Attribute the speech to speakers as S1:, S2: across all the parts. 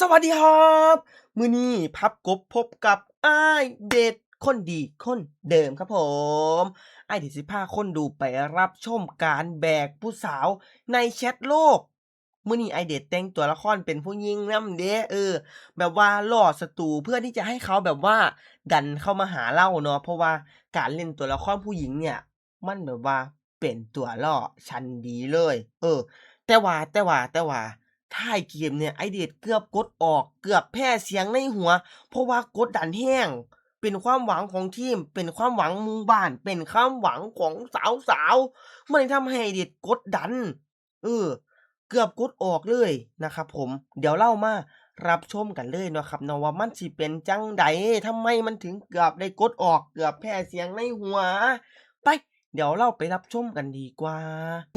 S1: สวัสดีครับ มือนี้พับกบพบกับไอเด็ดคนดีคนเดิมครับผมไอเด็ดสิพาคนดูไปรับชมการแบกผู้สาวในแชทโลก มือนี้ไอเด็ดแต่งตัวละครเป็นผู้หญิงน้ำเด้เออ แบบว่าล่อศัตรูเพื่อที่จะให้เขาแบบว่าดันเข้ามาหาเราเนาะเพราะว่าการเล่นตัวละครผู้หญิงเนี่ยมันแบบว่าเป็นตัวล่อชั้นดีเลย เออ แต่ว่าแต่ว่าแต่ว่า ท้ายเกมเนี่ยไอเดดเกือบกดออกเกือบแพ้เสียงในหัว เพราะว่ากดดันแห้ง เป็นความหวังของทีม เป็นความหวังหมู่บ้าน เป็นความหวังของสาวสาวๆมันเลยทำให้เดดกดดัน เออ เกือบกดออกเลยนะครับผม เดี๋ยวเล่ามารับชมกันเลยนะครับนะว่ามันสิเป็นจังใดทำไมมันถึงเกือบได้กดออกเกือบแพ้เสียงในหัว ไป เดี๋ยวเราไปรับชมกันดีกว่า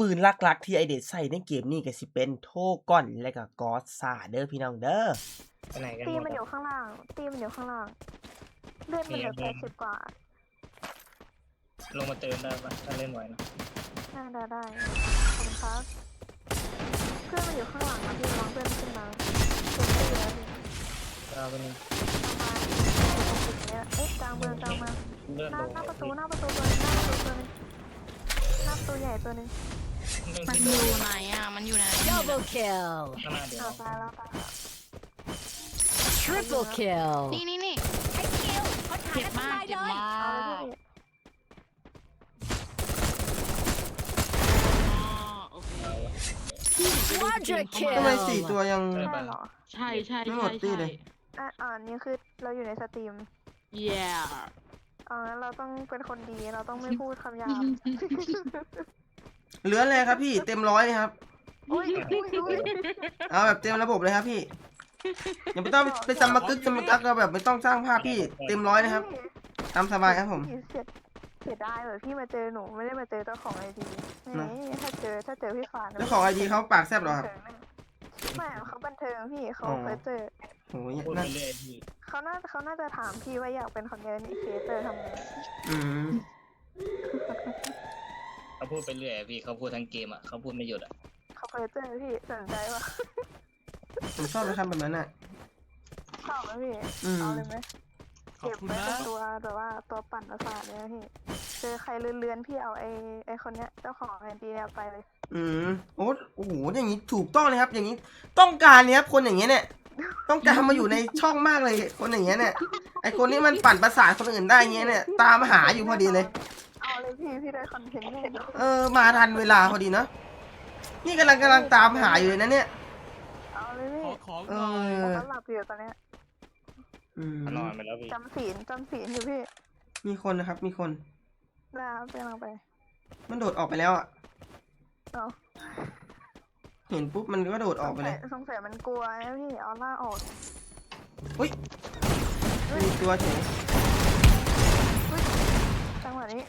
S1: ปืนหลักๆ ที่ไอเดดใส่ในเกมนี้ก็สิเป็นโทก้อนและก็กอสซาเด้อพี่น้องเด้อ
S2: ไปไหนกัน
S3: ตี
S2: หมด
S3: มันอยู่
S2: อะ
S3: ข้างล่าง ตีมันอยู่ข้างล่าง เลือดมันเหลือ
S2: เนี่
S3: แป
S2: ย
S3: ดสิบกว่า
S2: ลงมาเติมได้ปะถ้าเล่นไหวนะ
S3: น่าได้ได้ขอบคุณครับเพื่อนมันอยู่ข้างหลังนะพี่ระวังเพื่อนมันขึ้นมาเพื่อนตีแล้วพี่
S2: เราไปหนึ่ง
S3: ประมาณหกสิบเนี้ยเอ๊ะกลางเมืองกลางเมือง
S2: เลือด
S3: ห
S2: ล
S3: น้างหน้าประตูหน้าประตูตัวนึงหน้าประตูตัวนึงห น้าประตูใหญ่ตัวนึง
S4: มันอยู่ไหนอะ มันอยู่ไหน
S5: Double kill.
S2: ข้างหน้าเดี๋ยว
S3: เอาตายแล้วตายแล้ว
S5: Triple kill.
S4: นี่นี่นี่
S5: ไอ้คิวเขาถ่าย
S4: เจ็บ
S5: กัน
S4: มาก
S5: ตาย
S4: เจ็บ
S5: เลย
S4: มาก
S3: เอาเลยพี่
S4: อ๋อโอเคพี่หนูไปดูสตรีมเขา
S1: ทำไม
S4: มา
S1: สี่ตัวยัง
S3: ใช่เหรอ
S4: ใช่ใช่
S1: ไม่หม
S4: ใช่
S1: ดตี้
S4: ใช่
S1: เลย
S3: อะอ่านี่คือเราอยู่ในสตรีม
S4: yeah
S3: เอางั้นเราต้องเป็นคนดีเราต้องไม่พูดคำหยาบ
S1: เหลือเลยครับพี่เต็มร้อยเลยครับ
S3: อุ้ยอุ้ยอุ้ย
S1: เอาแบบเต็มระบบเลยครับพี่อย่าไม่ต้องไปซัมมากึกซัมมากักเราแบบไม่ต้องสร้างภาพพี่เต็มร้อยนะครับตามสบายครับผม
S3: เสียเสียดายแบบพี่มาเจอหนูไม่ได้มาเจอเจ้าของไอดีแหมถ้าเจอถ้าเจอพี่ฟาน
S1: แล้วของไอดีเขาปากแซบเหรอครับ
S3: ไม่เขาบันเทิงพี่เขา
S1: อ๋อ
S3: เคยเจอ
S1: โอ้ย
S2: พูด
S1: นั่
S2: ไป
S1: น
S2: เรื่อยพี่
S3: เขาน่าเขาน่าจะถามพี่ว่าอยากเป็นคอนเทนต์ครีเอเตอร์ทำไง
S1: อืม
S2: เขาพูดไปเรื่อยพี่เขาพูดทั้งเกมอะเขาพูดไม่หยุดอะ
S3: เขาเคยเจอพี่สนใจปะ
S1: ผมชอบนะครับแบบนั้นอะ
S3: ชอบไหมพี่
S1: อืม
S3: เอาเลยไหม
S6: ขอบ
S3: เก็บ
S6: คุณ
S3: ไว้
S6: นะ
S3: เป็นตัวแบบว่าตัวปั่นประสาทเลยนะพี่เจอใครเลือนๆพี่เอาไอไอคนเนี้ยเจ้าของไอดีเนี่ยไปเลย
S1: อืมโอ้โอ้โหอย่างนี้ถูกต้องเลยครับ อย่างนี้ต้องการเนี่ยครับคนอย่างเงี้ยเนี่ย ต้องการมาอยู่ในช่องมากเลยคนอย่างเงี้ยเนี่ย ไอคนนี้มันปั่นประสาทคนอื่นได้เงี้ยเนี่ย ตามหาอยู่พอดีเลย
S3: เอาเลยพี่พี่ได้คอนเทนต์แน่นอน
S1: เออ มาทันเวลาพอดีเนาะนี่กำลังกำลังตามหาอยู่เลยนะเนี่ย
S3: เอาเลย
S6: ข
S3: พี่
S6: อของ
S1: เอ
S6: หน่อย
S1: อ
S3: เขาหลับอยู่ตอนเนี้ย
S1: อืม
S2: เขานอนไปแล้วพี่
S3: จำศีลจำศีลอยู่พี่
S1: มีคนนะครับ มีคน
S3: ลาไปลงไป
S1: มันโดดออกไปแล้วอะ
S3: เอา
S1: เห็นปุ๊บมันก็โดดออกไปเลย
S3: สงสัยมันกลัวนะพี่เอาล่าออก
S1: อุ้ยมีตัวเฉย
S3: จังหวะนี้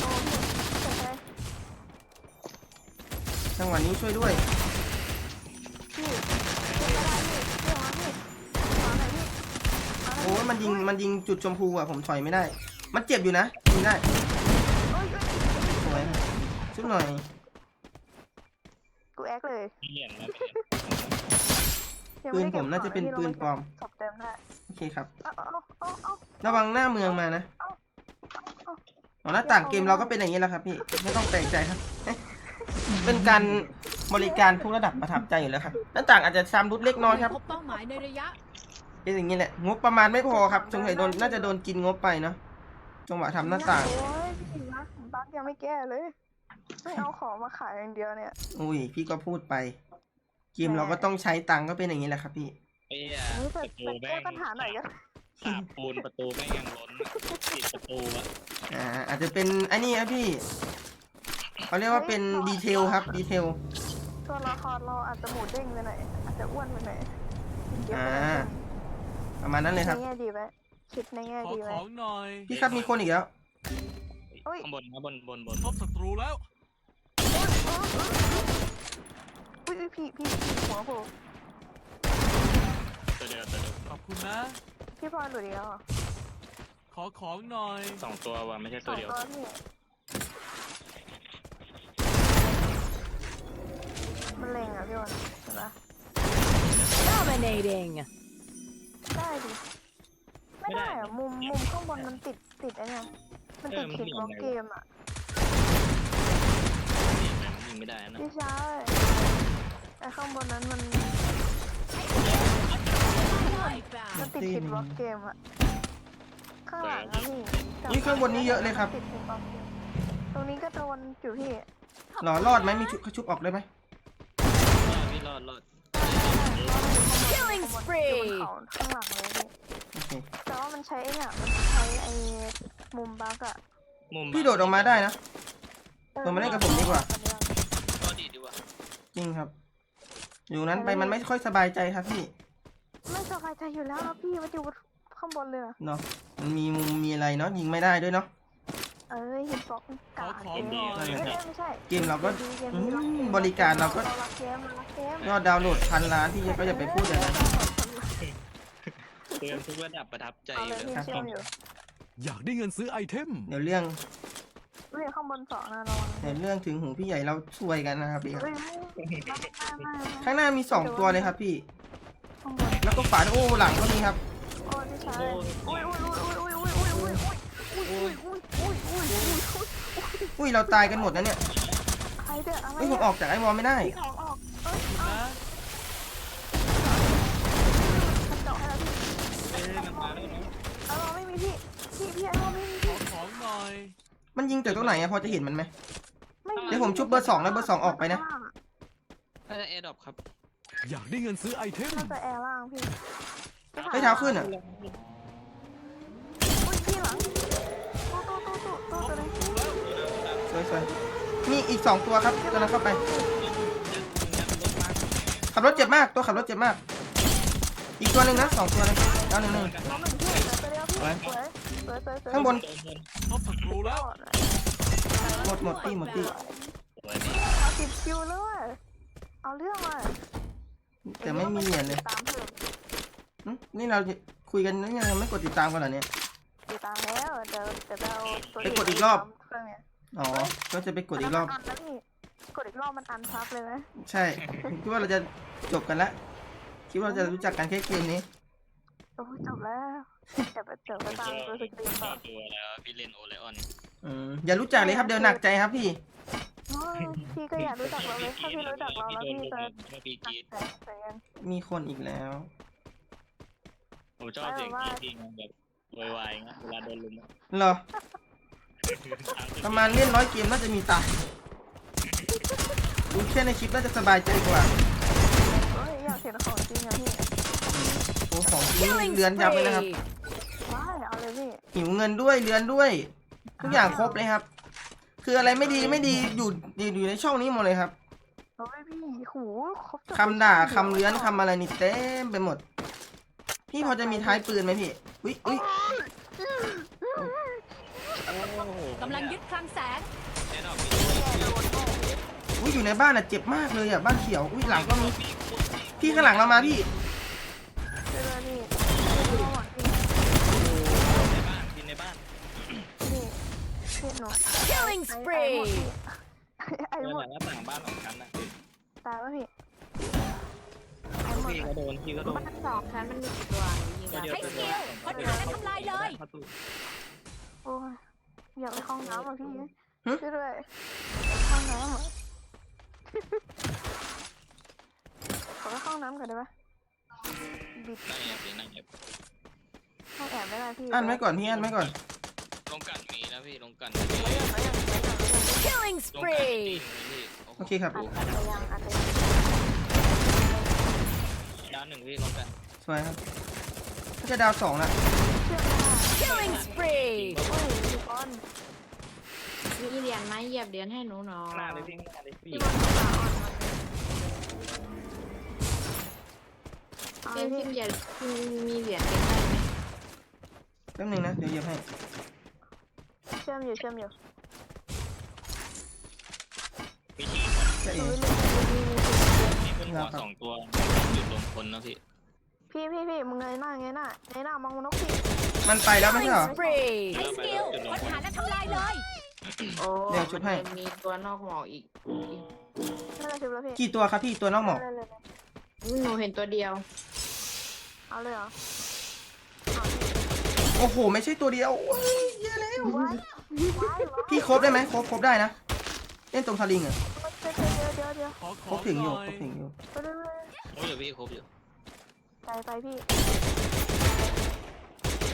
S3: โอ้พี่เจ็บเลย
S1: จังหวะนี้ช่วยด้วย
S3: พี่เจ็บก็ได้พี่พี่วางพี่วางไหนพี่วางไหน
S1: โอ้ยมันยิงมันยิงจุดชมพูอะผมถอยไม่ได้ มันเจ็บอยู่นะยิงได้
S3: โอ้ย
S1: สวยชุดหน่อย
S3: กูแอคเลย
S2: พี่เหรียญนะ
S3: ยัง
S1: ปื
S3: ไได้
S1: นผมน่าจะเป็น
S3: ก็บของ
S1: ปืนปลอม
S3: ศพเต็มได้
S1: โอเคครับ
S3: เอาเอาเอาเอา
S1: ระวังหน้าเมืองมานะอ๋อหน้าต่างเกมเราก็เป็นอย่างนี้แหล้วครับ พี่ ไม่ต้องแปลกใจครับ เป็นการบริการทุกระดับประทับใจอยู่แล้วครับ หน้าต่างอาจจะซ้ำรุดเล็กน้อยครับ
S5: พบเป้าหมายในระยะ
S1: เป็นอย่างนี้แหละ งบประมาณไม่พอครับสงสัยโดนน่าจะโดนกินงบไปเนาะ จังหวะทำหน้าต่าง
S3: โอ้ยพี่บักบักยังไม่แก้เลย ไม่เอาของมาขายอย่างเดียวเนี่ย
S1: อุ้ย พี่ก็พูดไป เกมเราก็ต้องใช้ตังค์ก็เป็นอย่างนี้แหละครับพี่
S2: ไอ้
S3: อันนี้
S2: ป
S3: แต่
S2: ระตู
S3: แต่
S2: แม่
S3: แก้
S2: ง
S3: ปัญหาหน่อยก็
S2: สาบปูนประตูแม่งยังล้นปิดประตูอะ
S1: อ่า อาจจะเป็นไอ้นี่ครับพี่เขาเรียกว่าเป็นดีเทลครับดีเทล
S3: ตัวละครเราอาจจะหมูเด้งไปหน่อยอาจจะอ้วนไปหน่อยเยอะไปหน่
S1: อ่า
S3: อย
S1: ประมาณนั้นเลยครับ
S3: ในแง่ดีไหมคิดในแง่
S6: ขอ
S3: ดีไหม
S6: ของหน่อย
S1: พี่ครับมีคนอีกแล้ว
S3: อุ๊ย
S2: ข้างบนนะบนบนบน
S6: พบศัตรูแล้ว
S3: อุ้ยอุ๊ย พี่พี่พี่หัวโผล่
S2: ตัวเดียวตัวเดียว
S6: ขอบคุณนะ
S3: พี่พลอยหลุดอีกแล้วเหรอ
S6: ขอของหน่อย
S2: สองตัวว่ะไม่ใช่
S3: ส
S2: ตั
S3: อ
S2: ว
S3: ง
S2: เดียว
S3: ตัวพี่มันเล็งอะพี่วันเห็นปะ
S5: Dominating.
S3: ได้ดิไม่ได้อะมุมมุมข้างบนมันติดติดไอ้เนี่ยมันติดขีดบล็อกเกมอะ
S2: นี่มันยิงไม่ได้นะ
S3: พี่ชาย ไอ้ข้างบนนั้นมัน
S5: Bloodbath.
S3: มันติดขีดบล็อกเกมอะข้างหลังนะพี่
S1: นี่ข้างบนนี้เยอะเลยครับ
S3: ติดขีดบล็อกเกมตรงนี้ก็โดนอยู่พี่
S1: หรอรอดไหมมีชุบชุบออกได้ไหม
S2: พี่รอดรอด
S5: Killing
S3: อยู่บน
S5: spree.
S3: เขาข้างหลังเลยพี่
S1: โอเค
S3: แต่ว่ามันใช้ไอ้เนี่ยมันใช้ไอ้มุมบักอะ
S2: มุม
S1: พี่โดดออกมาได้นะลงมาเล่นกับผมดีกว่า
S2: ก็ดีดีกว่า
S1: จริงครับ อยู่นั้นไปมันไม่ค่อยสบายใจครับพี่
S3: ไม่สบายใจอยู่แล้วนะพี่มันอยู่ข้างบนเลยอะ
S1: เนาะมันมีมุมมีอะไรเนาะยิงไม่ได้ด้วยเนาะ
S3: เอ้ยหินบล็อกมันกา
S6: ขอ
S3: เกม
S6: ของหน่อย
S3: ไม่ใช่ไม่ใช่
S1: เกมเราก็
S3: เกม
S1: อื
S3: นี้
S1: มบริการเราก็
S3: เรารักเกมเรารักเกม
S1: ยอดดาวน์โหลดพันล้านพี่ก็อย่าไปพูดอย่างนั้น
S2: เติมทุกระดับประทับใจ
S3: เอา
S2: เล
S3: เลย
S2: ย
S3: พี่เชื่อมอยู่
S6: อยากได้เงินซื้อไอเทม
S1: เดี๋ยวเรื่อง
S3: เฮ้ยข้างบนสองนะระวัง
S1: เดี๋ยวเรื่องถึงหูพี่ใหญ่เราช่วยกันนะครับพี่ครับ
S3: เฮ้ยไม่ไม่ไม่ไม่
S1: ข้างหน้ามีสองตัวเลยครับพี่
S3: ข้างบน
S1: แล้วก็ฝาโอ้หลังก็มีครับ
S3: โอ้ยพี่ชายโอ้ยโอ้ยโอ้ยโอ้ยโอ้ยโอ้ยโอ้ยโอ้ยโอ้ยโอ้ยโอ้ยโอ้ยโอ้ยโอ้ย
S1: อุ้ยเราตายกันหมดนะเนี่ย
S3: ใครเด้ออะไร
S1: เฮ้ยผมออกจากไอ้วอลไม่ได้
S3: ออกออกเอ้ยเอามันเจาะให้แล้วพี่
S2: เอ้ยมันมาแล้วนะ
S3: ไอ้วอลไม่มีพี่พี่พี่ไอ้วอลไม่มี
S6: ข
S3: พี่
S6: อของหน่อย
S1: มันยิงจากตรงไหนอะพอจะเห็นมันไหม
S3: ไม่มี
S1: เดี๋ยวผมชุบเบอร์สองแล้วเบอร์สองออกไปนะ
S2: น่าจะแอร์ดรอปครับ
S6: อยากได้เงินซื้อไอเทม
S3: น่าจะแอร์ล่างพี่
S1: เฮ้ยเท้าขึ้นอะ
S3: อุ้ยพี่หลังตู้ตู้ตู้ตู้ตู้ตัวนี้
S1: สวยๆมีอีกสองตัวครับตัวนั้นเข้าไป ขับรถเจ็บมากตัวขับรถเจ็บมาก อีกตัวหนึ่งนะสองตัวเลยดาวหนึ่งหนึ่ง
S3: น้องหนึ่งพี่เหลือตัวเดียวพี่สวย สวยสวยสวย
S1: ข้างบน
S6: พบศัตรูแล้ว
S1: หมดหมดตี้หมดตี้
S2: สวยดี
S3: เอาสิบคิวแล้วอะเอาเรื่องมา
S1: แต่ไม่มีเหรียญเลย
S3: ตามเพิ่ม
S1: หึนี่เราคุยกันนี่ยังไม่กดติดตามกันเหรอเนี่ย
S3: ติดตามแล้วเดี๋ยวเดี๋ยวไปเอาตัว
S1: ไปกดอีกรอบ
S3: เครื่องเนี่ย
S1: อ๋อ ก็จะไปกดอีกรอบ
S3: นนั้นมันนนะพี่กดอีกรอบมันอันพับเลยนะ
S1: ใช่ คิดว่าเราจะจบกันละ คิดว่าเราจะรู้จักกันแค่เกมนี้
S3: โอ้ยจบแล้วเดี๋ยวไปเดี๋ยวไปตามตัวสกรีนต่อ
S2: ตัวแล้วพี่เล่นโอไลออน
S1: อืมอย่ารู้จักเลยครับเดี๋ยวหนักใจครับพี่
S3: โอ้ยพี่ก็อยากรู้จักเราเลยถ้าพี่รู้จักเราแล้วพี่จะ
S2: ถ้าพี่
S3: หนั
S2: กี
S3: กใจใจกัน
S1: มีคนอีกแล้ว
S2: ผมชอบเสียงกีดแบบโวยวายนะเวลาโดนลุมอะ
S1: เหรอ ประมาณเล่นร้อยเกมน่าจะมีตายดูแค่ในคลิปน่าจะสบายใจกว่า
S3: โอ้ยอยากเห็นของจริงอะพี่
S1: โอ้ ของจริง
S5: Killing
S1: เรือนยับเลยนะครับ
S5: spree.
S3: ว้ายเอาเลยพี่
S1: หิวเงินด้วยเรือนด้วยทุกอย่างครบเลยครับ คืออะไรไม่ดีไม่ดีอยู่อยู่อยู่ในช่องนี้หมดเลยครับ
S3: โอ้ยพี่หูครบจบ
S1: คำด่าคำเลื้อนคำอะไรนี่เต็มไปหมด พี่พอจะมีท้ายปืนไหมพี่อุ้ยอุ้ย
S5: กำลังยึดคลังแสง
S2: แอร์ดรอป
S1: อุ้ยอยู่ในบ้านอะเจ็บมากเลยอะบ้านเขียวอุ้ยหลังก็มีพี่ข้างหลังเรามาพี่
S3: เจอเลยพี่พี่ระวังพี่
S2: ในบ้านกินในบ้าน
S3: พี่พี่หนู
S5: Killing
S3: ไอ้หมด
S5: spree.
S3: ไอ้หมด
S2: เดินหน้าต่างบ้านของฉันนะ
S3: ตายแล้วพี่ไอ้หมด
S2: พี่ก็โดนพี่ก็โดน
S3: บ้านสองชั้นมันมีกี่ตัวยิง
S2: ก็
S3: ได้
S2: เดียว
S5: ให้
S2: ตัว
S5: สกิลค้นหาและทำลายเลย
S3: โอ้ยอยากไปเข้าห้องน้ำอะพี่ช่วยด้วยเข้าห้องน้ำอะ ขอไปเข้าห้องน้ำก่อนได้ไหมบิด
S2: นั่งแอบดินั่งแอบ
S3: ให้แอบไม่ได้พี่
S1: อันไว้ก่อนพี่อันไว้ก่อน
S2: ลงกันมีนะพี่ลงกัน
S5: Killing
S2: ลงกันจริ
S5: spree.
S2: งพี่
S1: โอเคครับ
S3: อัดอัดไปยังอัดไปยัง
S2: ดาวหนึ่งพี่ลงกัน
S1: สวยครับก็จะดาวสองละ
S3: เชื่อไม่ได้
S5: Killing spree.
S3: โอ้ยพี่บอล
S7: มีเหรียญไหมเหยียบเหรียญให้หนูหน่อย
S2: ข้างหน้าเลยพี่ข้างหน้าเลยพี่
S3: พี่บอลขาอ่อนมาเอาเล
S7: เป็
S3: ย
S7: น
S3: พี่
S7: พิมพ์เหรียญพิมพ์มีเหรียญเก็บได้ไหม
S1: แป๊บหนึงนะ เดี๋ยวเหยียบให้
S3: เชื่อมอยู่เชื่อมอยู่
S2: ชีพ
S1: จะเอ
S3: อุ้
S1: ง
S3: ยมีมีมีมี
S2: มีคนหัวสองตัวจุดลงคนนะพี่
S3: พี่พี่พี่มึงไงหน้าไงหน้าไงหน้ามองนกพี่
S1: มันไปแล้วไม่ใช่เหรอ
S5: Spree. ให้สกิลค้นหาและทำลายเลย
S7: โอ้
S1: เดี๋ยวชุบให้
S7: มันมีตัวนอกหมอกอีก
S3: น่าจะชิบแล้วพี่
S1: กี่ตัวครับพี่ตัวนอกหมอก
S3: เลยเลยเลย
S7: หนูเห็นตัวเดียว
S3: เอาเลยเหรอ
S1: โอ้โห ไม่ใช่ตัวเดียวโอ้ยแย่แล้ว
S3: ว้ายว้ายว้าย
S1: พี่ครบได้ไหมครบครบได้นะ เล่นตรงสลิงอะ
S3: เดี๋ยว เดี๋ยวเดี๋ยว
S6: ขอข
S1: คร
S6: อบ
S1: ถึงอ
S6: ห
S1: ยู่
S6: น่อ
S1: คร
S6: ย
S1: บถึงอยู่
S3: ไปเรื่อย
S2: ครบอยู่พี่ครบอยู่
S3: ๆไปไปพี่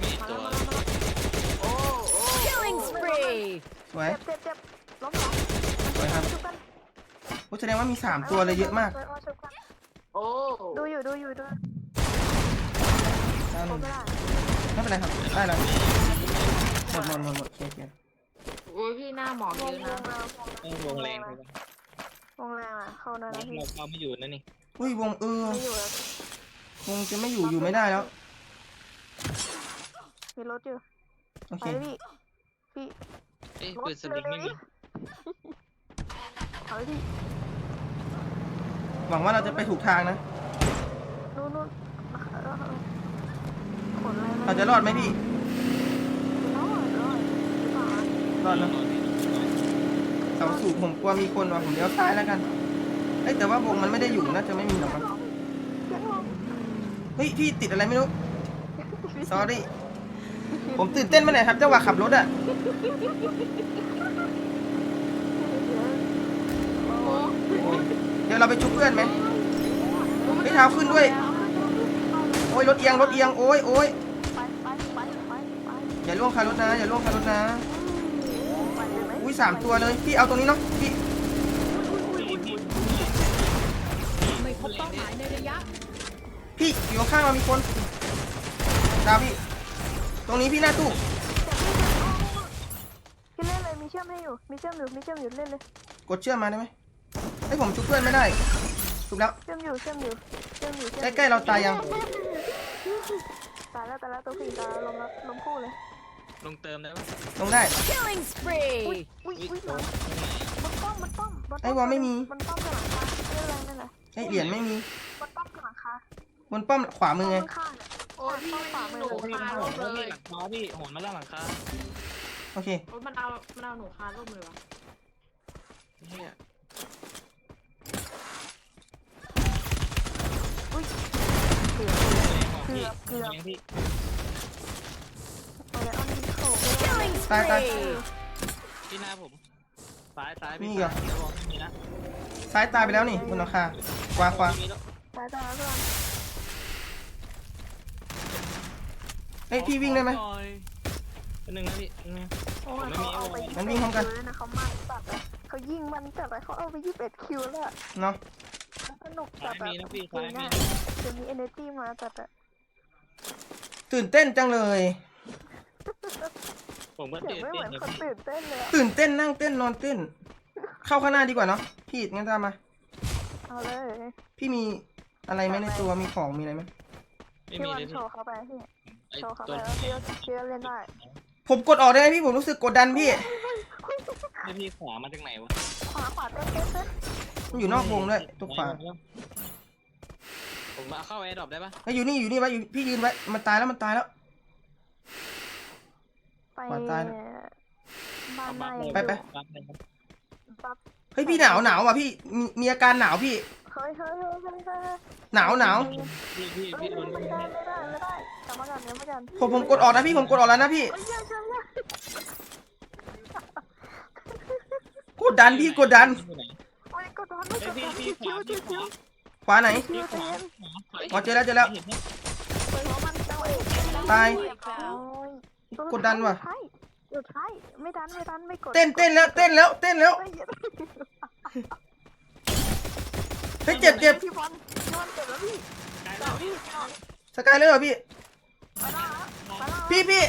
S2: มี
S3: มา
S2: ตั
S3: แล้ววมาแล้วมาแล้วโอ้โอ้
S4: Killing spree.
S1: สวย
S3: เจ็บเจ็บเจ็บล้มเหรอ
S1: สวยครับ
S3: ชุบกัน
S1: โอ้แสดงว่ามีสามตัวเลยเยอะมาก
S3: ชุบกัน
S7: โอ้
S3: ดูอยู่ดูอยู่ดู
S1: ได้
S3: ผ
S1: เล
S3: ม
S1: ย
S3: ไม่ได้
S1: ไม่เป็นไรครับได้แล้วหมดหมดหมดหมดโอเคโอเค
S7: โอ้ยพี่หน้าหมอก
S3: ว
S7: เย
S3: ง
S7: อะ
S3: ว
S7: นะ
S3: งแรง
S2: ต้องวงแรง
S3: เล
S2: เลย
S3: วงแรงอะ เข้าได้
S2: เรา
S3: นะพี่
S2: เราไม่อยู่นั่นนี่
S1: อุ้ยวงเออ
S3: ไม่อยู่แล้ว
S1: วงจะไม่อยู่อยู่ไม่ได้แล้ว
S3: มีรถอยู่
S1: โอ
S3: ไป
S1: เค
S3: เลยพี่พี่
S2: เอ้ย
S3: รถ
S2: ปืนสลิงไม่มี
S3: เอาเลยพี่
S1: หวังว่าเราจะไปถูกทางนะ
S3: นู่นนู่นขนอะไรม
S1: เราจะรอดไหมพี่
S3: รอดรอดหรือเปล่าร
S1: อดนะ เสาสูบผมกลัวมีคนว่ะผมเลี้ยวซ้ายแล้วกันเอ้ยแต่ว่าวงมันไม่ได้อยู่น่าจะไม่มีหรอกมั้ง
S3: เฮ้
S1: ยพี่ติดอะไรไม่รู้ sorry ผมตื่นเต้นมาหน่อยครับจังหวะขับรถอะ
S3: โอ้
S1: ยเดี๋ยวเราไปชุบเพื่อนไหมเฮ้ยเท้าขึ้นด้วย โอ้ยรถเอียงรถเอียงโอ้ยโอ้ยอย่าล่วงคารถนะ อย่าล่วงคารถนะ
S3: ม
S1: อุ้ยสามตัวเลยพี่เอาตรงนี้เนาะพี่
S4: ไม่พบเป้าหมายในระยะ
S1: พี่อยู่ข้างๆเรามีคนดาวพี่ตรงนี้พี่หน้าตู้
S3: พี่เล่นเลยมีเชื่อมให้อยู่ มีเชื่อมอยู่ มีเชื่อมอยู่เล่นเลย
S1: กดเชื่อมมาได้ไหมไอ้ยผมชุบเพื่อนไม่ได้ชุบแล้ว
S3: เชื่อมอยู่เชื่อมอยู่เชื่อมอยู่
S1: ใกล้ๆเราตายยัง
S3: ตายแล้วตายแล้วตัวผู้หญิงตายแล้วลมแล้วลมคู่เลย
S2: ลงเติมได้ปะ
S1: ลงได้
S4: Killing spree.
S3: อุ้ยอุ้ยหลังมันป้อมมันป้อมมันป้
S1: ไอ้วอลไม่มี
S3: มันป้อมกับหลังคาเรื่องอะไรนั่นแหละ
S1: ไอ้ยเหรียญไม่มี
S3: มันป้อมกับหลังคา
S1: บนป้อมขวามือไง
S3: ป้อมข้างๆเนี่ย
S7: โอ้ยพี่
S3: ป้อมขวามือ
S7: หนู
S3: เลย
S7: คา
S2: โห
S7: ร่
S2: น
S7: ม
S2: มา
S7: เล
S2: ที่
S7: ย
S2: หลังคาพี่โหนมาแล้วหลังคา
S1: โอเค
S7: โอ้ยมันเอามันเอาหนูคาร่มเลยวะ
S2: เนี่ย
S3: เกือบเกือบ
S2: แรงพี่
S3: ไปแล้วอันนี้โผล่
S4: Killing
S1: ตายตาย
S4: spree.
S2: พี่หน้าผมซ้ายซ้ายพี่
S1: นี่เหรอ
S2: ซ้ายระวังไม่มีนะ
S1: ซ้ายตายไปแล้วนี่บนหลังคาขวาขวา
S2: มีแล้ว
S3: ตายตายแล้วเพื่อน
S1: เฮ้ยพี่วิ่งได้ไหม
S6: ขอน่อย
S2: หนึ่งนะพี่หนึ่ง
S3: โอ้ยเขาเอาไป
S1: งั้นวิ่งพร้อมกัน
S3: เลยนะเขามันจัดอะเขายิงมันจัดเลยเขาเอาไปยี่สิบเอ็ดคิวแล้วอะ
S1: เนาะ
S3: สนุกจั
S2: ซ้า
S3: ด
S2: ย
S3: อะ
S2: มีนะพี่
S3: เก
S2: ซ้าย
S3: ม
S2: มี
S3: เนี้ยเกมนี้ energy มาจัดอะ
S1: ตื่นเต้นจังเลย
S2: ผมก็
S3: เสีย
S2: ตื่
S3: ง
S2: น
S3: ไม่เห
S2: เต้
S3: มือนนคน
S2: นะพี่
S3: ตื่นเต้นเลยอะ
S1: ตื่นเต้นนั่งเต้นนอนเต้น เข้าข้างหน้าดีกว่าเนาะพี่งั้นตามมา
S3: เอาเลย
S1: พี่มีอะไรไหมในตัวมีของมีอะไรไหม
S2: ไม่
S3: พี่
S2: มี
S3: วัน
S2: เลย
S3: โช
S2: พี่
S3: ว์เขาไปพี่
S2: ไอ้
S3: โชว์เขาไป
S2: ตัว
S3: แล้วพี่ก็พี่ก็เล่นได้
S1: ผมกดออกได้ไหมพี่ผมรู้สึกกดดันพี่
S2: ไอ้พี่ขวามาจากไหนวะ
S3: ขวาขวาเต้นเต้นเต้น
S1: มันอยู่นอกวงด้วยตัวขวา
S2: ผมมาเข้าแอร์ดรอปได้ปะ
S1: ไอ้ยอยู่นี่อยู่นี่ไว้อยู่พี่ยืนไว้มันตายแล้วมันตายแล้ว
S3: ไป
S1: ขวาตาย
S3: บ้านใน
S1: ไปไป
S2: ปั๊บเลยครับ
S3: ปั๊บ
S1: เฮ้ยพี่หนาวหนาวว่ะพี่มีมีอาการหนาวพี่
S3: เฮ้ยเฮ้ยเฮ้ยเฮ้ยเฮ้ย
S1: หนาวหนาว
S2: พี่พี่
S3: เฮ้
S2: พี่
S3: ย
S2: โดน
S3: ไม่ได้ไม่ได้ไม่ได้กลับมากันเดี๋ยวมากัน
S1: ผมผมกดออกนะพี่ผมกดออกแล้วนะพี่
S3: เฮ้ยเยอะเยอะเยอะ
S1: กดดันพี่กดดัน
S2: อยู่ไหน
S3: โอ้ยกดดันไม่ก
S2: ไอ้
S3: ด
S2: พี่
S3: ดัน
S2: พี่
S3: คิ
S2: ขวาว
S3: คิว
S2: พี่
S3: คิว
S2: ขวา
S3: คิว
S2: พี่
S3: คิว
S2: ข
S3: เต้
S2: วาน
S1: อ๋อเจอแล้วเจอแล้ว
S2: เห็นไหม
S3: เปิดหัวมันจังเลย
S1: ตาย
S3: โอ้ย
S1: กดดันว่ะ
S3: ใช่เดี๋ยวใช่ไม่ดันไม่ดันไม่กด
S1: เต้นเต้นแล้วเต้นแล้วเต้นแล้ว
S3: เฮ้ยอย่า
S1: เฮ้ยเจ็บเจ็บ
S3: พี่บอลพี่บอลเจ็บแล้วพี่
S2: ไกล
S3: เจ็
S2: แล้
S3: บ
S2: ว
S3: พี่
S1: สกายเลยเหรอพี่
S3: ไปแล้วไปแล้ว
S1: พี่พี่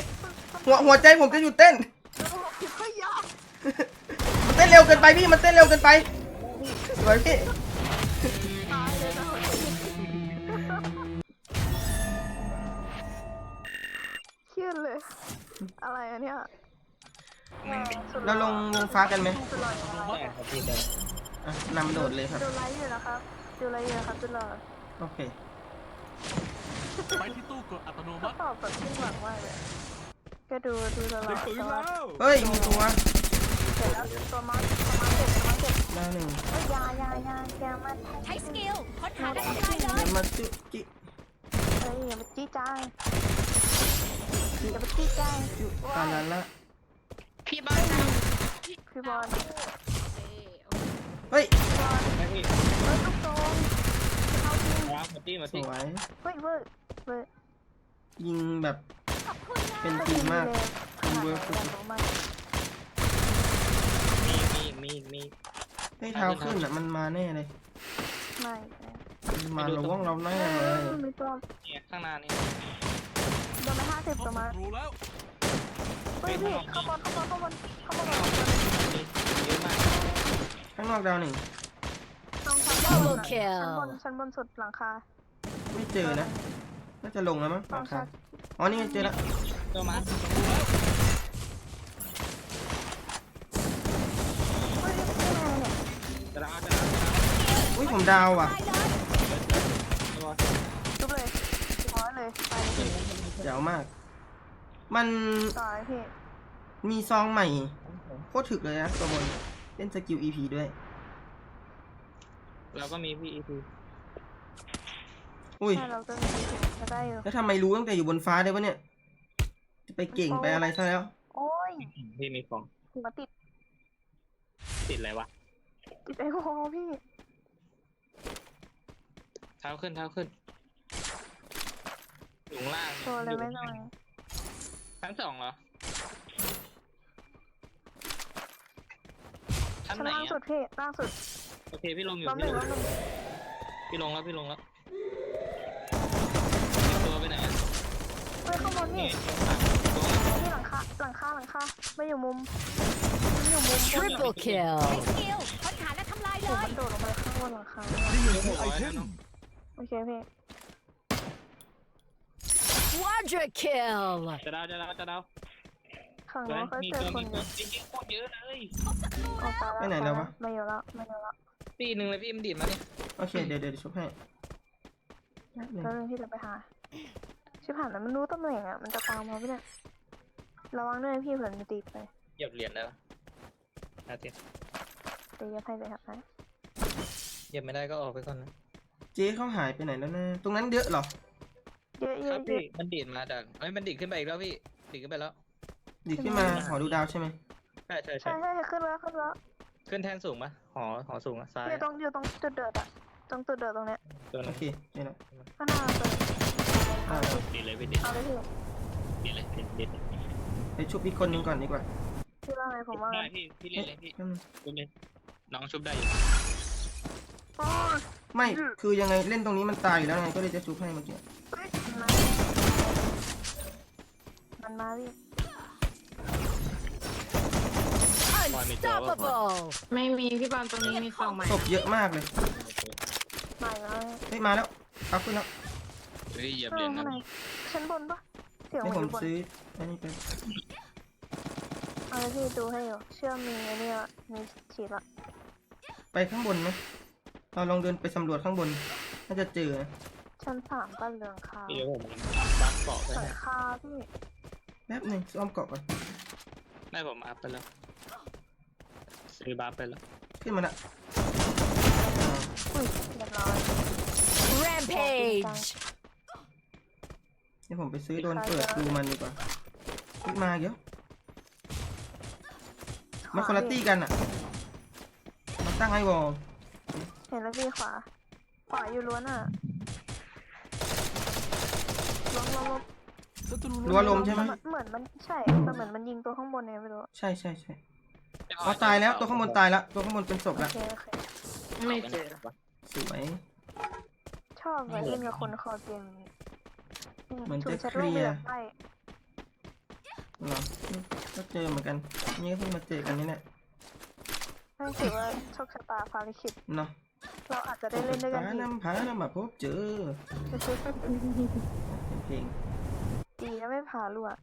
S1: หัวหัวใจผมจะหยุดเต้น
S3: เฮ้ยยา
S1: มันเต้นเร็วเกินไปพี่มันเต้นเร็วเกินไปสวยพี่
S3: อะไรอันเนี้ย
S1: เราลงวงฟ้ากันไหม
S3: สุดหล่ออยู่นะ
S2: ได้ครับพี่ได้
S1: อะนำโดดเลยครับ
S3: ดูไลฟ์อยู่นะครับดูไลฟ์อยู่นะครับสุดหล่อ
S1: โอเค
S6: ไปที่ตู้กดอัตโน
S3: เขา
S6: มัติ
S3: ตอบแบบสิ้นหวังมากเลยก็ดูดูตลอ
S6: ได้
S3: ด
S6: ปืน
S3: แต่ว่า
S6: แล้ว
S1: เฮ้ยมีตัว
S3: เสร็จแล้วตัวมาตัวมาเสร็จตัวมาเสร็จ
S1: ดาวหนึ่ง
S3: เฮ้ยยายายายามา
S5: ใช้สกิลค้นหาและทำลายเลย
S1: เดี๋ยวมาซึจิ
S3: เออเลยอย่าไปจี้จ้าง อย่าไปจี้จ้าง
S1: จุตอนนั้นละ
S7: พี่บอลนะ
S3: พี่บอล
S1: เฮ้ย
S3: พี่บอล
S2: ไม่พี่
S3: เฮ้ยลูกโป่งเอาจริง
S2: ว้าวมาตี้มา
S1: ส
S2: ตี้
S1: วย
S3: เฮ้ยเวอร์เวอร์
S1: ยิงแบบ
S5: ขอบคุณนะ
S1: เป็นทีมมาก
S3: ขนาด
S1: เวอร์
S3: นั้นเลยมาก
S2: มีมีมีมี
S1: ให้เท้าขึ้นอะมันมาแน่เลย
S3: ไม่
S1: มันมาระวังเราแน่เลย
S3: ไม่ตัว
S2: เนี่ยข้างหน้านี่
S3: โดนไปห้าสิบ
S6: พบ
S3: ประมา
S6: ศั
S3: ณ
S6: ตรูแล้ว
S3: เฮ้ยพี่เข้าบอลเข้าบอลเข้าบอลเข้าบอลก่อน
S2: มีเยอะมาก
S1: ข้างนอกดาวหนึ่ง
S3: ตรงชั้นบน
S4: Double
S3: อะ
S4: kill
S3: ชั้นบนชั้นบนสุดหลังคา
S1: ไม่เจอนะ น่าจะลงแล้วมั้ง
S3: ต้
S1: รา
S3: อง
S1: คา
S3: ชัด
S1: อ๋อนี่ไงเจอละ
S2: ตัวมา
S3: เฮ้ยนี่ไงเนี่ย
S2: จะรับจะรับ
S1: อุ้ยผมดาวว่ะ
S5: ตายเลย
S2: ตัว
S3: จุบเลยร้อยเลยไปเลย พี่
S1: เจ๋วมาก มัน
S3: ต่อเลยพี่
S1: มีซองใหม่โคตรถึกเลยนะตัวบนเล่นสกิล EP ด้วย
S2: เราก็มีพี่อีพี
S1: อุ้ย
S3: ถ้าเราก็มีสิทธิ์จะได้อยู่
S1: แล้วทำไมรู้ตั้งแต่อยู่บนฟ้าได้วะเนี่ย จะไปเก่งไปอะไรซะแล้ว
S3: โอ้ย
S2: พี่มีของ
S3: หัวติด
S2: ติดอะไรวะ
S3: ติดไอโฟพี่
S2: เท้าขึ้นเท้าขึ้น อยู่ข้างล่าง
S3: โชว์เลยไม่หน่อย
S2: ชั้นสองเหรอ ชั้น
S3: ชั้น
S2: ไหน
S3: ล่าง
S2: อะ
S3: สุดพี่ล่างสุด
S2: โอเคพี่ลงอยู่
S3: ล้อมห
S2: พี่
S3: นึ่ง
S2: ล
S3: ล้องมหนึ่ง
S2: พี่ลงแล้วพี่ลงแล้วตัวไปไหนอะ
S3: เฮ้ยข้างบน
S2: นี่
S3: นี่
S2: ตัวข้างตัว
S3: ที่หลังคาหลังคาหลังคาไม่อยู่มุมมันอยู่มุม
S4: Triple kill.
S5: ใช้สกิลค้นหาและทำลายเล
S3: ผม
S5: ย
S3: มันโดดลงไปข้างบนหลังคา
S2: ไอเทม
S3: โอเคพี่
S4: Quadra kill.
S2: จะดาวจะดาวจะดาว
S3: ฝั่ง
S2: เฮ้
S3: นู้
S2: ย
S3: นเขา
S2: มี
S3: เจอ
S2: ตัว
S3: ค
S2: มี
S3: นอ
S2: ตัว
S3: ยู่
S2: จริงๆโคตรเยอะเลย
S5: พบศัตรู
S3: ออกตา
S1: ไปไหนแล้ววะ
S3: ไม่อยู่แล้วไม่อยู่แล้ว
S2: ตีหนึ่งเลยพี่มันดีดมาเนี่ย
S1: โอเค เดี๋ยวเดี๋ยวชุบให้แป๊บหนึง
S3: แล้วนึงพี่จะไปหา ชิบหายแล้วมันรู้ตำแหน่งอะ มันจะตามมาไม่ได้ระวังด้วยนะพี่เผื่อมันจะตีไป
S2: เหยียบเหรียญแล้วอาทิตย์
S3: ตีกันให้เลยครับนะ
S2: เหยียบไม่ได้ก็ออกไปก่อนนะ
S1: เจ๊เขาหายไปไหนแล้วนะ ตรงนั้นเยอะเหรอ
S3: เยอะเย
S2: ครั
S3: อะ
S2: บ
S3: เย
S2: พี่
S3: อะ
S2: มันดีดมาจากเอ้ยมันดีดขึ้นไปอีกแล้วพี่ดีดขึ้นไปแล้ว
S1: ดีขึ้นมาหอดูดาวใช่ไหม
S2: ใช่ใช่ใช่
S3: ใช่ใช่ใช่ขึ้นแล้วขึ้นแล้ว
S2: ขึ้นแท่นสูงปะหอหอสูงอะซ้าย
S3: อยู่ตรงอยู่ตรงจุดเดือดอะตรงจุดเดือดตรงเนี้ย
S2: ตัว
S1: โอ
S2: นั้น
S1: เคเจอแล้ว
S3: ข้างหน้าเปิด
S1: อ่า
S2: ดีดเลยพี่ดีด
S3: เอาเลยพี่
S2: ดีดเลยดีดดีด
S1: ไปชุบอีกคนหนึงก่อนดีกว่า
S3: พี่ว่าไงผมว่าไง
S2: ได้พี่พี่เล่นเลยพี่
S1: แป๊บนึง
S2: ชุบเลยน้องชุบได้อยู่
S3: โอ้ย
S1: ไม่คือยังไงเล่นตรงนี้มันตายอยู่แล้วไงก็เลยจะชุบให้เมื่อกี้
S3: เฮ้ยมันมามันมาพี่
S4: Unstoppable.
S7: ไม่มีพี่บอลตรงนี้มีของใหม่
S1: ศพเยอะมากเลย
S3: มาอีกแล้ว
S1: เฮ้ยมาแล้วเอาขึ้นแล้ว
S2: เฮ้ยเหยียบ
S3: ข้าง
S2: เหรียญ
S3: ข้างใน
S2: นะ
S3: ชั้นบนปะเสียง
S1: ให้
S3: มัน
S1: ผ
S3: อ
S1: ม
S3: ยู่บน
S1: ซื้ออันนี้ไป
S3: เอาเลยพี่ดูให้อยู่เชื่อมมีไอ้เนี่ยมีฉีดละ
S1: ไปข้างบนไหมเราลองเดินไปสำรวจข้างบน น่าจะเจอนะ
S3: ชั้นสามก็เหลืองขาว
S2: พี่เดี๋ยวผมบัฟเกาะไป
S3: หลั
S2: ให้
S3: งคาพี่
S1: แป๊บหนึงซ่อมเกาะก่อน
S2: ได้ผมอัพไปแล้วซื้อบัฟไปแล้ว
S1: ขึ้นมาละ
S3: อุ้ยเรียบร้อย
S4: Rampage.
S1: เดี๋ยวผมไปซื้อโดนเปิดดูมันดีกว่าขึ้นมาเยอะมันคนละตี้กันอะมาตั้งไอวอล
S3: เห็นแล้วพี่ขวา ขวาอยู่ล้วนอะล้มล้มล้ม
S6: ศัต รู
S1: รั้วลมใช่ไหม
S3: เหมือนมันใช่แต่เหมือนมันยิงตัวข้างบนเนี่ยไม่รู้
S1: ใช่ใช่ใช่อ๋อตายแล้วตัวข้างบนตายแล้วตัวข้างบนเป็นศพ
S3: โอ
S1: แล้ว
S3: เคโอเค
S7: ไม่เจอ
S1: สวย
S3: ชอบไปเล่นกับคนคอเกมนี้
S1: เหมือนจะ
S3: ฉุดชัด
S1: เคลียร์
S3: รูปแบบไป
S1: เหรอก็เจอเหมือนกันนี่ก็เพิ่งมาเจอกันนี่แหละ
S3: นั่นถือว่าโชคชะตาฟ้าลิขิต
S1: เนาะ
S3: เราอาจจะได้เล่นด้วยกัน
S1: พา
S3: อีก
S1: นำพานำมาพบเจอเพลง
S3: ดีนะไม่ผ่าลวก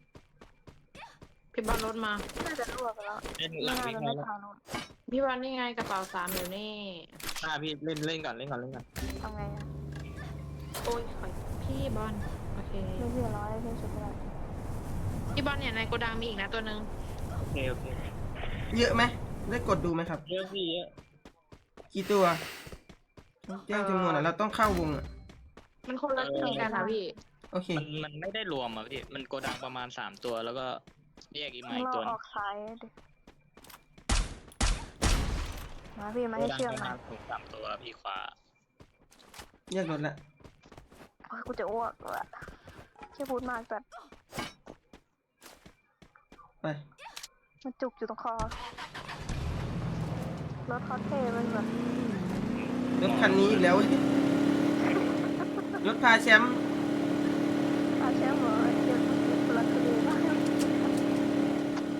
S7: พี่บอลรถมา
S3: น่าจะลวกไปแล้ว
S2: เล่นห
S3: ไม่
S2: ลัง
S3: น่า
S2: วิ่ง
S3: จะ
S2: มา
S3: ไม่
S2: แล้ว
S3: ผ่าลวก
S7: พี่บอลนี่ไงกระเป๋าสามอยู่นี่
S2: หน้าพี่เล่นเล่นก่อนเล่นก่อนเล่นก่อน
S3: ทำไงอะ
S7: โอ้ยขอพี่บอลโอเค
S3: ไม่เสียร้อยไม่ชุดไม่ได้
S7: พี่บอลเนี่ยในโกดังมีอีกนะตัวหนึ่ง
S2: โอเคโอเค
S1: เยอะไหมได้กดดูไหมครับ
S2: เยอะพี่เยอะ
S1: กี่ตัวต้องแจ้งจำนวนอะเราต้องเข้าวงอะ
S7: มันคนละที่กันค่ะพี่
S1: โอเค
S2: มันมันไม่ได้รวมอะพี่มันโกดังประมาณสามตัวแล้วก็แยกอีกไม้
S3: เรา
S2: ตัวห
S3: อ
S2: นึ่
S3: องกซ้ายดิมาพี่มา
S2: โก
S3: ให้
S2: ดัง
S3: เชื่อม
S2: ประ
S3: หน่
S2: มา
S3: อ
S2: ณ
S3: ย
S2: ถึงสามตัวพี่ขวา
S1: แยกรถละ
S3: โอ้ยกูจะอ้วกละแค่พูดมากแต่
S1: ไป
S3: มันจุกอยู่ตรงคอ รถคอสเพลย์มันแบบ
S1: รถคันนี้อีกแล้วรถพาแชมป์
S3: อาเชฟเหรอเดี๋ยวทุลักทุเลมาก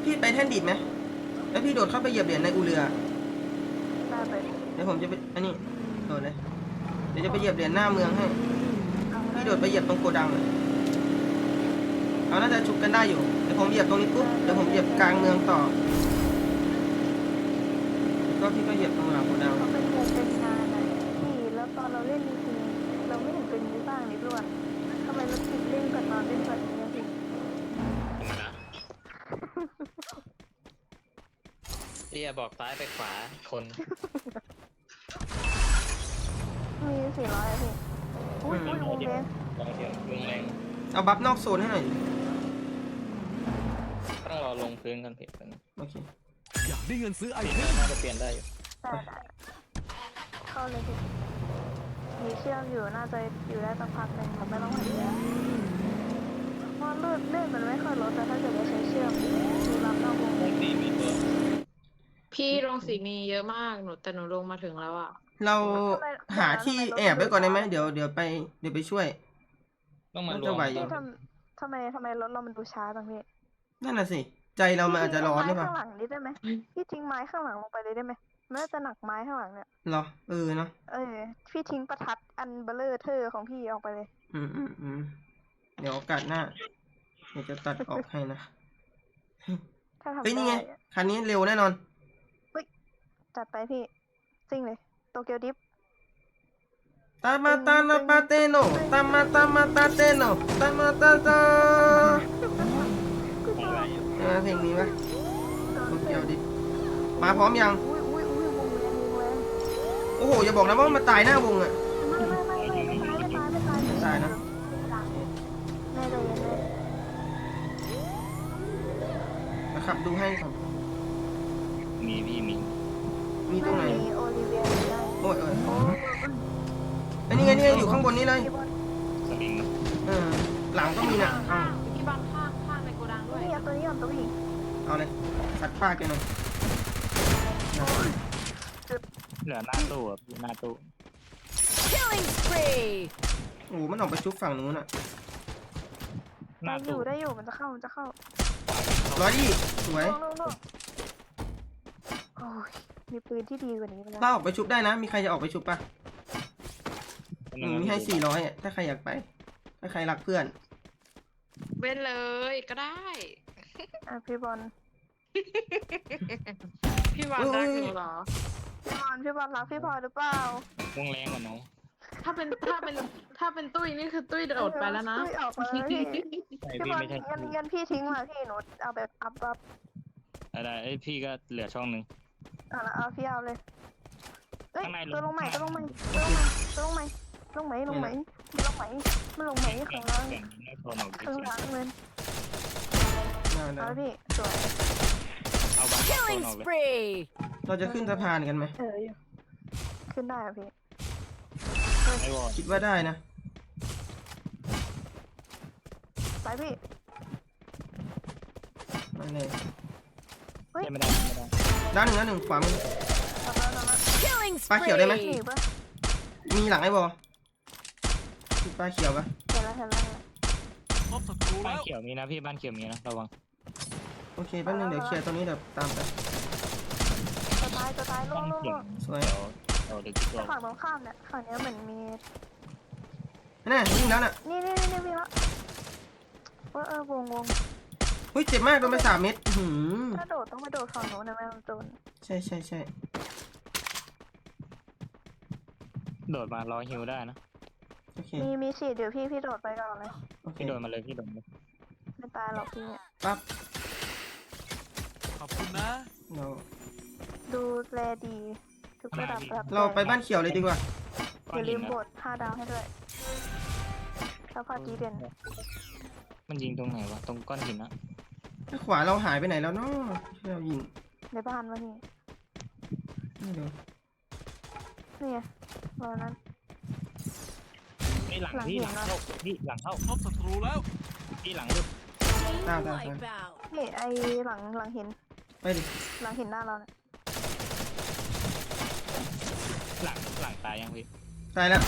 S1: พี่ ไปแท่นดิดไหมแล้วพี่โดดเข้าไปเหยียบเหรียญในอูเรือ
S3: น่าไป
S1: เดี๋ยวผมจะไปอันนี้โดดเลยเดี๋ยวจะไปเหยียบเหรียญหน้าเมืองให้พี่โดดไปเหยียบตรงโกดังเลยเอาน่าจะชุบกันได้อยู่เดี๋ยวผมเหยียบตรงนี้ปุ๊บเดี๋ยวผมเหยียบกลางเมืองต่อแล้วก็พี่ก็เหยียบตรงหลังโกดัง
S3: เขาเป็นวงเป็นงานอะพี่แล้วตอนเราเล่นจริงๆเราไม่เห็นเป็นนี้บ้างนิดด้วยทำไมเราติดเล่นกับตอนเล่นแบบนี้อะพี่
S2: ธรรมดาเรียบ อกซ้ายไปขวาคน
S3: มีสี่ร้อยอะพี่อุ้ยอุ้ยวงแดง
S2: ลองเดี๋ยวลงแรง
S1: เอาบัฟนอกโซนให้หน่อยดิ
S2: ต้องรอลงพื้นกันผิดกัน
S1: โอเค
S6: อยากได้เงินซื้อไอ
S2: เปลี่ยน
S6: เทม
S2: น่าจะเปลี่ยนได้อยู่
S3: ได้ได้เข้าเลยพี่มีเชื่อมอยู่น่าจะอยู่ได้สักพักหนึ่งเราไม่ต้องหาเชื่อมเพราะเลือดเลือดมันไม่ค่อยลดแต่ถ้าเกิดเราใช้เชื่อมมีรับนอกวง
S2: วงนี้มีตัว
S7: พี่ลงสีมีเยอะมากหนูแต่หนูลงมาถึงแล้วอะ
S1: เราหาที่แอบไว้ก่อนได้ไหมเดี๋ยวเดี๋ยวไปเดี๋ยวไปช่วย
S2: ต้องมาร
S1: น่า
S2: ว
S1: จะ
S2: ม
S1: ไหวอยู่
S3: พี่ทำทำไมทำไมรถเรามันดูช้าจังพี่
S1: นั่นน่ะสิ ใจเรามันอาจจะร้อนหรือเปล่า
S3: ข้างหลังนิดได้ไหมพี่ทิ้งไม้ข้างหลังลงไปเลยได้ไหมมันน่าจะหนักไม้ข้างหลังเนี่ย
S1: เหรอเออเนาะ
S3: เออ พี่ทิ้งประทัดอันเบลเลอร์เทอร์ของพี่ออกไปเลย
S1: อืมอืมอืมเดี๋ยวโอกาสหน้าเดี๋ยวจะตัดออกให้นะ
S3: ถ้าทำ
S1: เฮ้ยนี่ไง
S3: ได้อะ
S1: คันนี้เร็วแน่นอน
S3: จัดไปพี่จริงเลยโตเกียวดิฟ
S1: ตามาตาลาปาเตโนตามาตามาตาเตโนตามาตาตาเออเพลงนี้ปะโอเคเอาดิฟมาพร้อมยัง
S3: อุ้ยอุ้ยอุ้ยวงแรงวงแรง
S1: โอ้โหอย่าบอกนะว่ามันตายหน้าวงอะ
S3: ไม่ไม่ไม่ไม่ไม่ตายไม่ตายไม่ตาย
S1: ไม่ตายนะ
S3: แน่ใจเย็นเลย
S1: นะครับดูให้ก่อน
S2: มีพี่มี
S1: มีตรงไหน
S3: มีโอลิเวียอยู่ได้
S1: โอ้ยโอ้ย
S3: โอ้
S1: ไอ้นี่ไงนี่ไงอยู่ข้างบนนี้เลย
S3: พี่บอล
S2: สลิง
S1: เออ หลังก็มีนะเอา
S7: พี่บ้านข้างข้างในโกดังด้วย
S3: นี่เอาตัวนี้ก่อนตัวผู้หญิง
S1: เอาเลยสัดป้าแกหน่อย
S2: เหลือหน้าตู้อะพี่หน้าตู้
S4: Killing spree.
S1: โอ้โหมันออกไปชุบฝั่งนู้นอะ
S2: หน้า
S3: ได้อ
S2: ตู้
S3: ยู่ได้อยู่มันจะเข้ามันจะเข้า
S1: ร้อยยี่สวย
S3: ลงลงลงโอ้ย มีปืนที่ดีกว่านี้ไปแล้ว
S1: ถ้าออกไปชุบได้นะ มีใครจะออกไปชุบปะ
S2: คนห
S1: อื
S2: นึ่ง
S1: มมีให้สี่ร้อยอะถ้าใครอยากไป ถ้าใครรักเพื่อน
S7: เว้นเลยก็ได้
S3: อะพี่บอล
S7: พี่วานรักหนูเหรอ
S3: พี่บอลพี่บอลรักพี่พลอยหรือเปล่าว
S2: งแรงกว่าน้อง
S7: ถ้าเป็นถ้าเป็นถ้าเป็นตุ้ยนี่คือตุ้ยโดดไปแล้วนะ
S3: เฮ้ยออกมาเลยพี่
S2: ใช่
S3: พี่
S2: พี่
S3: บอล
S2: ไม่ใช่
S3: งั้นงั้นพี่ทิ้งมาพี่หนูเอาแบบอัพอัพ
S2: อะไรเอ้ยพี่ก็เหลือช่องหนึ่ง
S3: เอาละเอาพี่เอาเลยเอ้ย
S2: ข้างในลง
S3: ตัวลงใหม่ตัวลงใหม่ตัวลงใหม่ตัวลงใหม่ลงใหม่ลงใหม่มันลงใหม่ข้างล่าง
S2: แข่งไม่โทนออก
S3: ข้างล่างเลย
S1: ได้ได้
S3: เอาละพี่สวย
S2: เอาบ้านโท
S4: Killing
S2: นอกเลย
S4: spree.
S1: เราจะขึ้นสะพานกันไหม
S3: เอออยู่ขึ้นได้อะพี่
S2: ไอ้วอล
S1: คิดว่าได้นะ
S3: ไปพี่
S1: มาเลยเฮ้ย
S2: ไม่ได้ไม่ได้
S1: ด้านหนึ่งด้านหนึ่งขวามือ
S3: ทำแล้วทำแล้ว
S4: Killing
S1: Bác hiểu đây mấy.
S3: หนี
S4: spree.
S3: ปะ
S1: มีหลังไอ้บอมีปลาเขียวปะ
S3: เห็นแล้วเห็นแล้วเห็นแล้ว
S6: พบศัตรู
S2: บ้า
S6: แล้
S2: น
S6: ว
S2: เขียวมีนะพี่บ้านเขียวมีนะระวัง
S1: โอเคแป๊บนึงเดี๋ยวเคลียร์ตรงนี้เดี๋ยวตามไป
S3: จะตายจะตายล่ว
S2: บ้างน
S3: ล่วง
S2: เขีย
S3: ล่
S2: ว
S3: วง
S1: สวย
S2: เดี๋ยวเดี๋ยวเดี๋ยวคิดตัว
S3: ฝั่งตรงข้ามเนี่ยฝั่งเนี้ยเหมือนมี
S1: น่ะยิงแล้วน่ะ
S3: นี่นี่นี่นี่พี่ละว่าเออวงวง
S1: เฮ้ยเจ็บมากโดนไปสามเม็ดอื้อหืม
S3: ถ้าโดดต้องไปโดดฝั่งโน้นนะแม่มันโดน
S1: ใช่ใช่ใช่
S2: โดดมารอฮิวได้นะ
S1: โอเค
S3: มีมีฉีดเดี๋ยวพี่พี่โดดไปก่อนเลย
S1: โอเค
S2: พี่โดดมาเลยพี่โดดมาเลย
S3: ไม่ตายหรอกพี่เนี่ย
S1: ปั๊บ
S6: ขอบคุณนะ
S1: เรา
S3: ดูแลดีทุกระดับระดับ
S1: เราไปบ้านเขียวเลยดีกว่า
S3: อย่าลืมบทห้าดาวให้ด้วยถ้าซัพพอร์ตดีเด่น
S2: มันยิงตรงไหนวะ ตรงก้อนหินนะ
S1: ขวาเราหายไปไหนแล้วเนาะที่เรายิง
S3: ในบ้านวะนี่
S1: ไม่รู้
S3: นี่ไงรอยนั้น
S2: นี่หลัง
S3: หลัง
S2: พี่
S3: หิ
S2: ห
S3: น
S2: ลัง
S3: นะ
S2: เข้าพี่หลังเข้า
S6: พบศัตรูแล้ว
S2: พี่หลังลึก
S1: ตามตามตาม
S4: Wipeout.
S3: นี่ไอหลังหลังหิน
S1: ไปดิ
S3: หลังหินหน้าเราเนี่ย
S2: หลังหลังตายยังพี่
S1: ตายแล้ว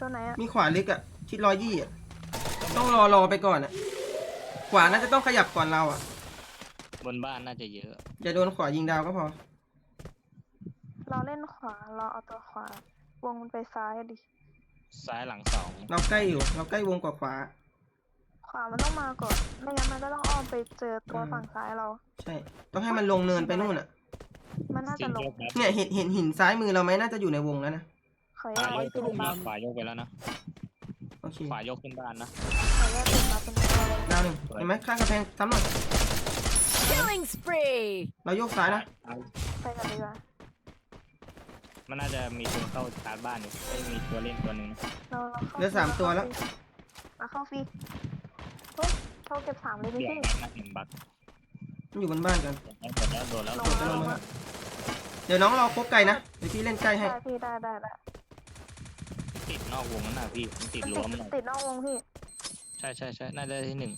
S3: ตัวไหนอะ
S1: มีขวาลึกอะทิศร้อยยี่อะต้องรอรอไปก่อนอะ ขวาน่าจะต้องขยับก่อนเราอะ
S2: บนบ้านน่าจะเยอะ
S1: อย่าโดนขวายิงดาวก็พอ
S3: เราเล่นขวาเราเอาตัวขวา วงมันไปซ้ายอะดิ
S2: ซ้ายหลังสอง
S1: เราใกล้อยู่ เราใกล้วงกว่าขวา
S3: ขวามันต้องมาก่อน ไม่งั้นมันก็ต้องอ้อมไปเจอตัว
S1: อืม
S3: ฝั่งซ้ายเรา
S1: ใช่ ต้องให้มันลงเนินไปนู่นอะ
S3: มันน่า
S2: สิ
S3: จะ
S2: ง
S3: ล
S2: โย
S3: ง
S2: กครับ
S1: เนี่ย เห็นเห็นหินซ้ายมือเราไหมน่าจะอยู่ในวงแล้วนะ
S3: ขออ
S2: ข
S3: นุ
S2: วา
S3: ญาต
S2: ยก
S3: ติดบัฟ
S2: ขวายกไปแล้วนะ
S1: โอเค
S2: ขวายกขึ้นบ้านนะ
S3: ขออนุญาตติดบัฟเป็นตัวเลย
S1: ดาวหนึ่งเห็นไหมข้างกระแพงซ้ำหน่อย
S4: Killing spree.
S1: เราโยกซ้ายนะ
S3: ไปกันดีกว่า
S2: มันน่าจะมีตัวเข้าชาร์จบ้านอยู่ไม่มีตัวเล่นตัวหนึ่งนะ
S3: เราเราเข้า
S1: เหลือสามตัวแล้ว
S3: มาเข้าฟรีเฮ้ยเข้าเก็บสามเลยดิ
S2: เดี๋ยว
S3: พี่
S2: นักหนึ่งบัก
S1: มันอยู่บนบ้านกัน
S2: โดนแล้วโดนแล้ว
S3: ล
S2: โด
S3: ง
S2: น
S3: มา
S2: แล้ว
S3: ลงมา
S1: เดี๋ยวน้องรอครบไกลนะ เดี๋ยวพี่เล่นใกล้ให้
S3: ได้พี่ได้ได้ได้
S2: ติดนอกวงนั่นน่ะพี่มันติด
S3: มัน
S2: รั้ว
S3: ติ
S2: มัน
S3: ด
S2: หน่อย
S3: ติดนอกวงพี่
S2: ใช่ใช่ใช่น่าจะได้ที่หนึ่ง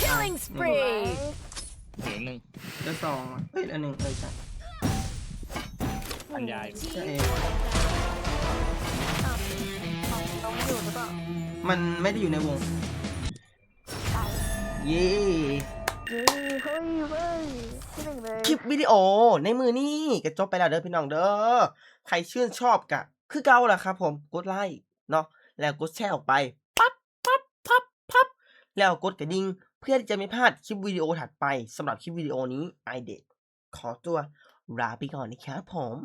S4: Killing
S3: ไว้
S4: spree.
S2: เหลือหนึ่ง
S1: เดี๋ยวสองเอ้ยอันหนึ่งเอ้ยใช่
S2: อันยาย
S1: ใช่เอง
S3: อ้าวของน้องอยู่หรือเปล่า
S1: มันไม่ได้อยู่ในวง
S3: ตาย
S1: เย้
S3: เย้เฮ้ยเว้ยที่หนึ่งเลย
S1: คลิปวิดีโอในมือนี่ก็จบไปแล้วเด้อพี่น้องเด้อใครชื่นชอบกะ คือเก่าล่ะครับผมกดไลค์ เนาะแล้วกดแชร์ออกไปปั๊บปั๊บปั๊บปั๊บแล้วกดกระดิ่งเพื่อที่จะไม่พลาดคลิปวิดีโอถัดไปสำหรับคลิปวิดีโอนี้ไอเด็กขอตัวลาไปก่อนนะครับผม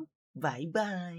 S1: บายบาย